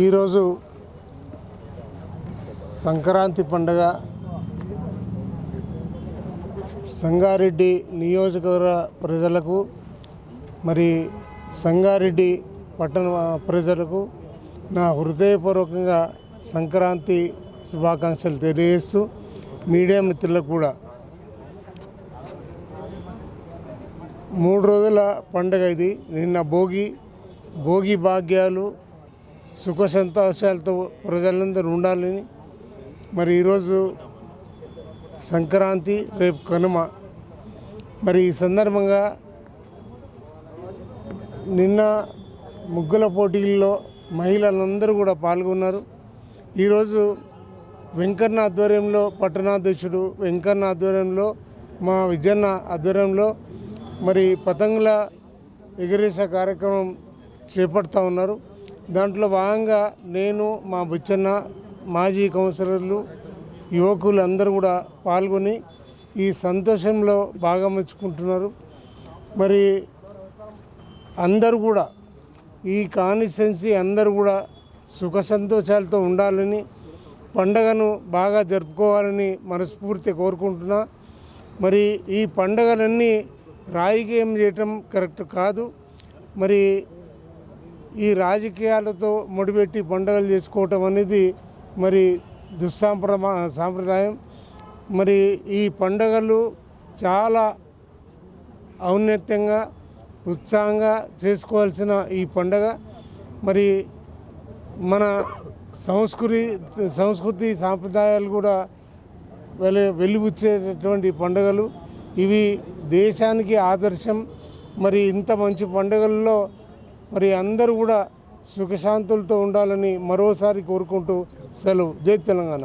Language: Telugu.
ఈరోజు సంక్రాంతి పండుగ సంగారెడ్డి నియోజకవర్గ ప్రజలకు మరి సంగారెడ్డి పట్టణ ప్రజలకు నా హృదయపూర్వకంగా సంక్రాంతి శుభాకాంక్షలు తెలియజేస్తూ మీడియా మిత్రులకు కూడా. మూడు రోజుల పండుగ ఇది. నిన్న భోగి భోగి భాగ్యాలు సుఖ సంతోషాలతో ప్రజలందరూ ఉండాలని మరి ఈరోజు సంక్రాంతి రేపు కనుమ. మరి ఈ సందర్భంగా నిన్న ముగ్గుల పోటీల్లో మహిళలందరూ కూడా పాల్గొన్నారు. ఈరోజు వెంకన్న ఆధ్వర్యంలో పట్టణాధ్యక్షుడు వెంకన్న ఆధ్వర్యంలో మా విజయన్న ఆధ్వర్యంలో మరి పతంగుల ఎగిరేసే కార్యక్రమం చేపడతా ఉన్నారు. దాంట్లో భాగంగా నేను మా బుచ్చన్న మాజీ కౌన్సిలర్లు యువకులు అందరూ కూడా పాల్గొని ఈ సంతోషంలో భాగమించుకుంటున్నారు మరి అందరూ కూడా ఈ కాన్స్టిట్యున్సీ అందరూ కూడా సుఖ సంతోషాలతో ఉండాలని పండగను బాగా జరుపుకోవాలని మనస్ఫూర్తి కోరుకుంటున్నా. మరి ఈ పండగలన్నీ రాజకీయం చేయటం కరెక్ట్ కాదు. మరి ఈ రాజకీయాలతో ముడిపెట్టి పండుగలు చేసుకోవటం అనేది మరి దుస్సాంప్రమా సాంప్రదాయం. మరి ఈ పండుగలు చాలా ఔన్నత్యంగా ఉత్సాహంగా చేసుకోవాల్సిన ఈ పండగ. మరి మన సంస్కృతి సంస్కృతి సాంప్రదాయాలు కూడా వెలి వెలిబుచ్చేటటువంటి పండుగలు. ఇవి దేశానికి ఆదర్శం. మరి ఇంత మంచి పండుగల్లో మరి అందరూ కూడా సుఖశాంతులతో ఉండాలని మరోసారి కోరుకుంటూ సెలవు. జై తెలంగాణ.